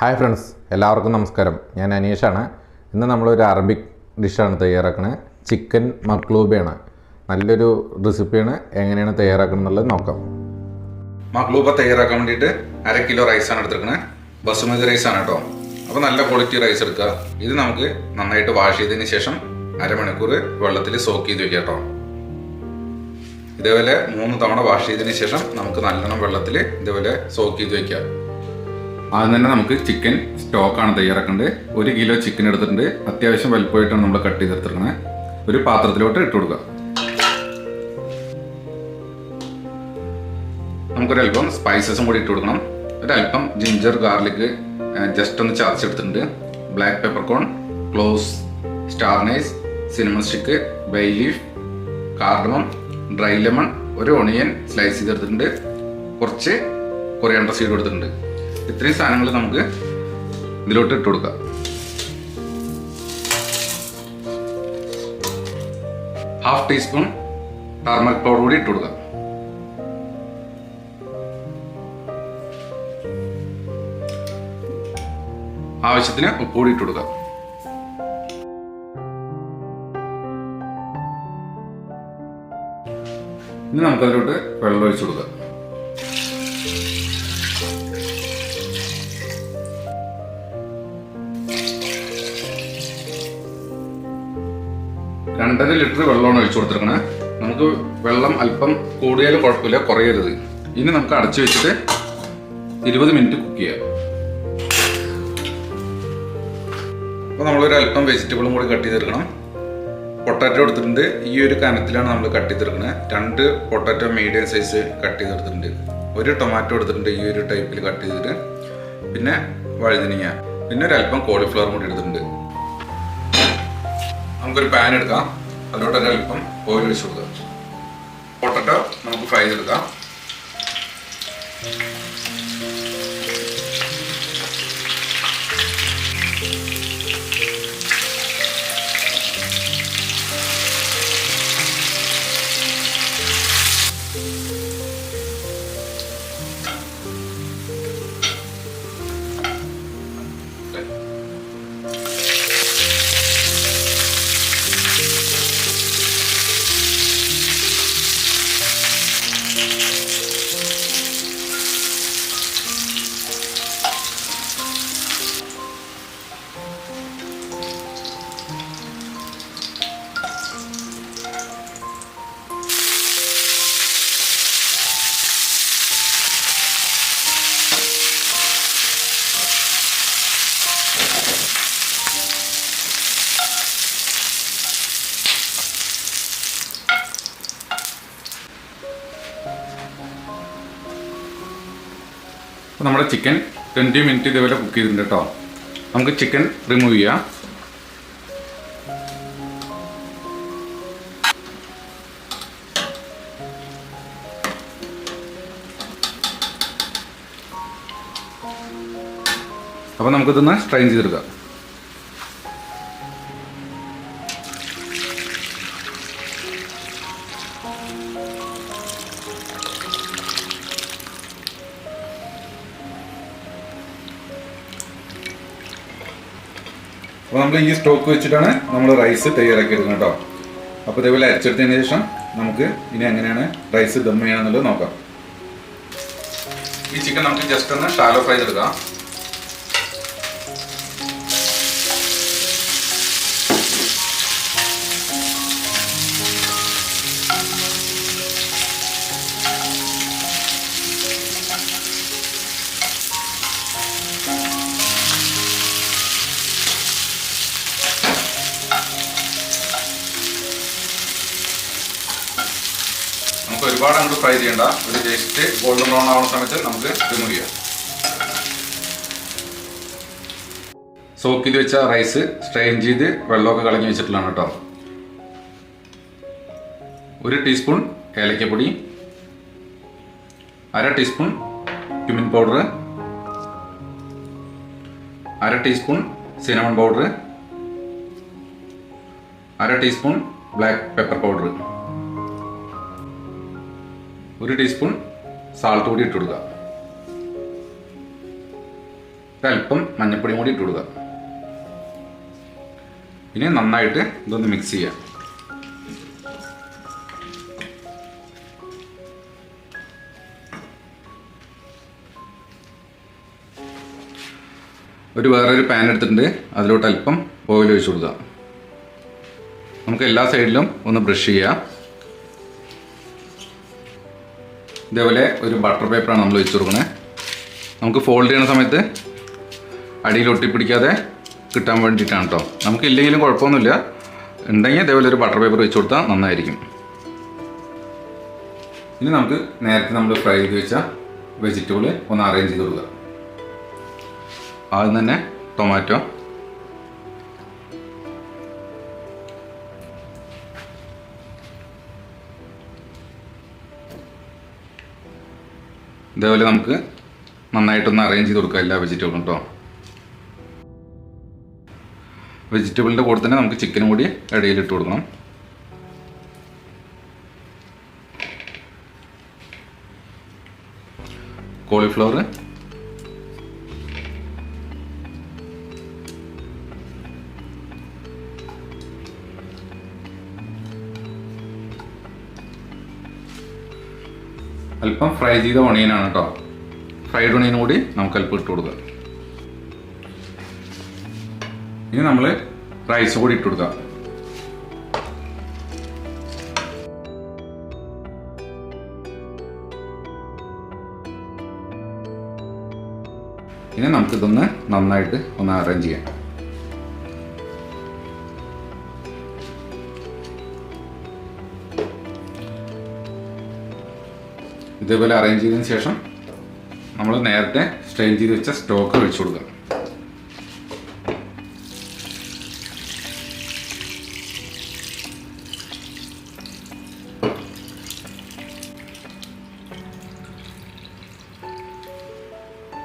Hi friends എല്ലാവർക്കും നമസ്കാരം. ഞാൻ അനീഷാണ്. ഇന്ന് നമ്മളൊരു അറബിക് ഡിഷാണ് തയ്യാറാക്കുന്നത് ചിക്കൻ മക്ലൂബയാണ് നല്ലൊരു റെസിപ്പിയാണ് എങ്ങനെയാണ് തയ്യാറാക്കുന്നത് എന്നുള്ളത് നോക്കാം. മക്ലൂബ തയ്യാറാക്കാൻ വേണ്ടിയിട്ട് അര കിലോ റൈസാണ് എടുത്തിരിക്കുന്നത് ബസുമതി റൈസാണ് കേട്ടോ. അപ്പോൾ നല്ല ക്വാളിറ്റി റൈസ് എടുക്കുക. ഇത് നമുക്ക് നന്നായിട്ട് വാഷ് ചെയ്തതിന് ശേഷം അരമണിക്കൂർ വെള്ളത്തിൽ സോക്ക് ചെയ്ത് വെക്കാം കേട്ടോ. ഇതേപോലെ മൂന്ന് തവണ വാഷ് ചെയ്തതിന് ശേഷം നമുക്ക് നല്ലോണം വെള്ളത്തിൽ ഇതേപോലെ സോക്ക് ചെയ്ത് വെക്കാം ആദ്യം തന്നെ നമുക്ക് ചിക്കൻ സ്റ്റോക്കാണ് തയ്യാറാക്കേണ്ടത്. ഒരു കിലോ ചിക്കൻ എടുത്തിട്ടുണ്ട്. അത്യാവശ്യം വലുപ്പമായിട്ടാണ് നമ്മൾ കട്ട് ചെയ്തെടുത്തിരിക്കുന്നത് ഒരു പാത്രത്തിലോട്ട് ഇട്ട് കൊടുക്കുക. നമുക്കൊരല്പം സ്പൈസസും കൂടി ഇട്ട് കൊടുക്കണം. ഒരല്പം ജിഞ്ചർ ഗാർലിക് ജസ്റ്റ് ഒന്ന് ചതച്ചെടുത്തിട്ടുണ്ട് black pepper corn cloves star anise cinnamon stick bay leaf cardamom dry lemon ഒരു ഒണിയൻ സ്ലൈസ് ചെയ്തെടുത്തിട്ടുണ്ട്. കുറച്ച് കൊറിയാണ്ടർ സീഡ് കൊടുത്തിട്ടുണ്ട്. ഇത്രയും സാധനങ്ങൾ നമുക്ക് ഇതിലോട്ട് ഇട്ട് കൊടുക്കാം. ഹാഫ് ടീസ്പൂൺ ടർമറിക് പൗഡർ കൂടി ഇട്ട് കൊടുക്കാം. ആവശ്യത്തിന് ഉപ്പ് കൂടി ഇട്ട് കൊടുക്കാം. ഇനി നമുക്കതിലോട്ട് വെള്ളം ഒഴിച്ചു കൊടുക്കാം. രണ്ടര ലിറ്റർ വെള്ളമാണ് ഒഴിച്ചു കൊടുത്തിരിക്കണേ. നമുക്ക് വെള്ളം അല്പം കൂടിയാലും കുഴപ്പമില്ല കുറയരുത്. ഇനി നമുക്ക് അടച്ചു വെച്ചിട്ട് ഇരുപത് മിനിറ്റ് കുക്ക് ചെയ്യാം. അപ്പോൾ നമ്മളൊരു അല്പം വെജിറ്റബിളും കൂടി കട്ട് ചെയ്തെടുക്കണം. പൊട്ടാറ്റോ എടുത്തിട്ടുണ്ട്. ഈ ഒരു കനത്തിലാണ് നമ്മൾ കട്ട് ചെയ്തെടുക്കുന്നത് രണ്ട് പൊട്ടാറ്റോ മീഡിയം സൈസ് കട്ട് ചെയ്തെടുത്തിട്ടുണ്ട്. ഒരു ടൊമാറ്റോ എടുത്തിട്ടുണ്ട് ഈ ഒരു ടൈപ്പിൽ കട്ട് ചെയ്തിട്ട്. പിന്നെ വഴുതനങ്ങ. പിന്നെ ഒരു അല്പം കോളിഫ്ലവർ കൂടി എടുത്തിട്ടുണ്ട്. നമുക്കൊരു പാൻ എടുക്കാം. അതിലോട്ട് തന്നെ അല്പം ഓയിൽ ഒഴിച്ചു കൊടുക്കാം. പൊട്ടറ്റോ നമുക്ക് ഫ്രൈ ചെയ്തെടുക്കാം. അപ്പോൾ നമ്മുടെ ചിക്കൻ ട്വന്റി മിനിറ്റ് ഇതേപോലെ കുക്ക് ചെയ്തിട്ടുണ്ട് കേട്ടോ നമുക്ക് ചിക്കൻ റിമൂവ് ചെയ്യാം. അപ്പോൾ നമുക്കിതൊന്ന് സ്ട്രെയിൻ ചെയ്തെടുക്കാം. അപ്പോൾ നമ്മൾ ഈ സ്റ്റോക്ക് വെച്ചിട്ടാണ് നമ്മൾ റൈസ് തയ്യാറാക്കി എടുക്കുന്നത് കേട്ടോ. അപ്പോൾ ഇതേപോലെ അരച്ചെടുത്തതിന് ശേഷം നമുക്ക് ഇനി എങ്ങനെയാണ് റൈസ് ദം ചെയ്യാന്നുള്ളത് നോക്കാം. ഈ ചിക്കൻ നമുക്ക് ജസ്റ്റ് ഒന്ന് ഷാലോ ഫ്രൈ ചെയ്തെടുക്കാം. ഫ്രൈ ചെയ്യേണ്ട ഒരു ജസ്റ്റ് ഗോൾഡൻ ബ്രൗൺ ആവുന്ന സമയത്ത് നമുക്ക് റിമൂവ് ചെയ്യാം. സോക്ക് ചെയ്ത് വെച്ച റൈസ് സ്ട്രെയിൻ ചെയ്ത് വെള്ളമൊക്കെ കളഞ്ഞ് വെച്ചിട്ടുള്ളതാണ് കേട്ടോ. ഒരു ടീസ്പൂൺ ഏലക്കപ്പൊടി അര ടീസ്പൂൺ ക്യുമിൻ പൗഡർ അര ടീസ്പൂൺ സിനമൺ പൗഡർ അര ടീസ്പൂൺ ബ്ലാക്ക് പെപ്പർ പൗഡർ ഒരു ടീസ്പൂൺ സാൾട്ട് കൂടി ഇട്ട് കൊടുക്കുക. അല്പം മഞ്ഞൾപ്പൊടി കൂടി ഇട്ട് കൊടുക്കുക. ഇനി നന്നായിട്ട് ഇതൊന്ന് മിക്സ് ചെയ്യുക. ഒരു വേറൊരു പാൻ എടുത്തിട്ടുണ്ട്. അതിലോട്ട് അല്പം ഓയിൽ ഒഴിച്ചു കൊടുക്കുക. നമുക്ക് എല്ലാ സൈഡിലും ഒന്ന് ബ്രഷ് ചെയ്യാം ഇതേപോലെ ഒരു ബട്ടർ പേപ്പറാണ് നമ്മൾ വെച്ച് കൊടുക്കണേ നമുക്ക് ഫോൾഡ് ചെയ്യുന്ന സമയത്ത് അടിയിൽ ഒട്ടിപ്പിടിക്കാതെ കിട്ടാൻ വേണ്ടിയിട്ടാണ് കേട്ടോ നമുക്ക് ഇല്ലെങ്കിലും കുഴപ്പമൊന്നുമില്ല. ഉണ്ടെങ്കിൽ ഇതേപോലെ ഒരു ബട്ടർ പേപ്പർ വെച്ച് കൊടുത്താൽ നന്നായിരിക്കും. ഇനി നമുക്ക് നേരത്തെ നമ്മൾ ഫ്രൈ ചെയ്ത് വെച്ച വെജിറ്റബിൾ ഒന്ന് അറേഞ്ച് ചെയ്ത് കൊടുക്കുക. ആദ്യം തന്നെ ടൊമാറ്റോ ഇതേപോലെ നമുക്ക് നന്നായിട്ടൊന്ന് അറേഞ്ച് ചെയ്ത് കൊടുക്കാം എല്ലാ വെജിറ്റബിളും കേട്ടോ വെജിറ്റബിളിന്റെ കൂടെ തന്നെ നമുക്ക് ചിക്കനും കൂടി ഇടയിൽ ഇട്ട് കൊടുക്കണം. കോളിഫ്ലവർ അല്പം ഫ്രൈ ചെയ്ത ഒണിയനാണ് കേട്ടോ ഫ്രൈഡ് ഒണിയൻ കൂടി നമുക്ക് അല്പം ഇട്ട് കൊടുക്കാം. ഇനി നമ്മൾ റൈസ് കൂടി ഇട്ട് കൊടുക്കാം. ഇനി നമുക്കിതൊന്ന് നന്നായിട്ട് ഒന്ന് അറേഞ്ച് ചെയ്യാം. ഇതേപോലെ അറേഞ്ച് ചെയ്തതിന് ശേഷം നമ്മൾ നേരത്തെ സ്ട്രെയിൻ ചെയ്ത് വെച്ച സ്റ്റോക്ക് ഒഴിച്ചു കൊടുക്കുക.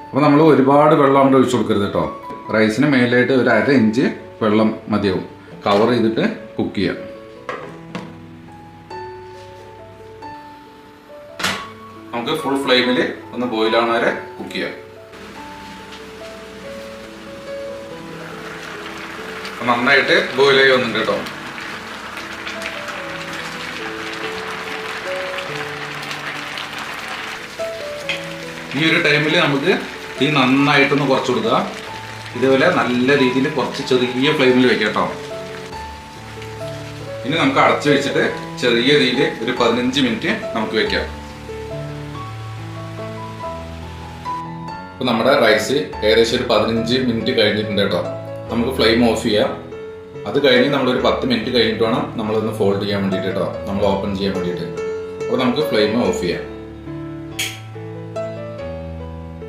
അപ്പോൾ നമ്മൾ ഒരുപാട് വെള്ളം അവിടെ ഒഴിച്ചു കൊടുക്കരുത് കേട്ടോ. റൈസിന് മേലായിട്ട് ഒരു അര ഇഞ്ച് വെള്ളം മതിയാവും. കവർ ചെയ്തിട്ട് കുക്ക് ചെയ്യാം. നമുക്ക് ഫുൾ ഫ്ലെയിമിൽ ഒന്ന് ബോയിലാണ് വരെ കുക്ക് ചെയ്യാം. നന്നായിട്ട് ബോയിലായി വന്നിട്ടുണ്ട് കേട്ടോ. ഈ ഒരു ടൈമിൽ നമുക്ക് തീ നന്നായിട്ടൊന്ന് കുറച്ച് കൊടുക്കുക. ഇതേപോലെ നല്ല രീതിയിൽ കുറച്ച് ചെറിയ ഫ്ലെയിമിൽ വെക്കാം കേട്ടോ. ഇനി നമുക്ക് അടച്ചു വെച്ചിട്ട് ചെറിയ രീതിയിൽ ഒരു പതിനഞ്ച് മിനിറ്റ് നമുക്ക് വെക്കാം. ഇപ്പൊ നമ്മുടെ റൈസ് ഏകദേശം ഒരു പതിനഞ്ച് മിനിറ്റ് കഴിഞ്ഞിട്ടുണ്ട് കേട്ടോ. നമുക്ക് ഫ്ലെയിം ഓഫ് ചെയ്യാം. അത് കഴിഞ്ഞ് നമ്മളൊരു പത്ത് മിനിറ്റ് കഴിഞ്ഞിട്ട് വേണം നമ്മളൊന്ന് ഫോൾഡ് ചെയ്യാൻ വേണ്ടിയിട്ട് കേട്ടോ. നമ്മൾ ഓപ്പൺ ചെയ്യാൻ വേണ്ടിയിട്ട്. അപ്പോൾ നമുക്ക് ഫ്ലെയിം ഓഫ് ചെയ്യാം.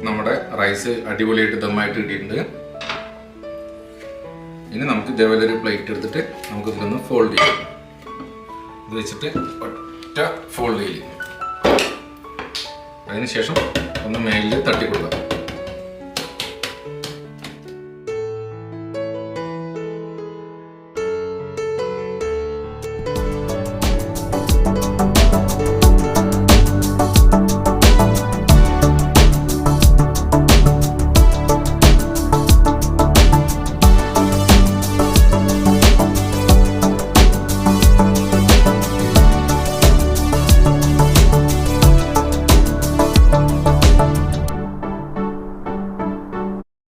നമ്മുടെ റൈസ് അടിപൊളിയായിട്ട് ദമ്മായിട്ട് കിട്ടിയിട്ടുണ്ട്. ഇനി നമുക്ക് ഇതേപോലെ ഒരു പ്ലേറ്റ് എടുത്തിട്ട് നമുക്ക് ഇതിലൊന്ന് ഫോൾഡ് ചെയ്യാം. ഇത് വെച്ചിട്ട് ഒറ്റ ഫോൾഡ് ചെയ്യും അതിനുശേഷം ഒന്ന് മേലിൽ തട്ടി കൊടുക്കുക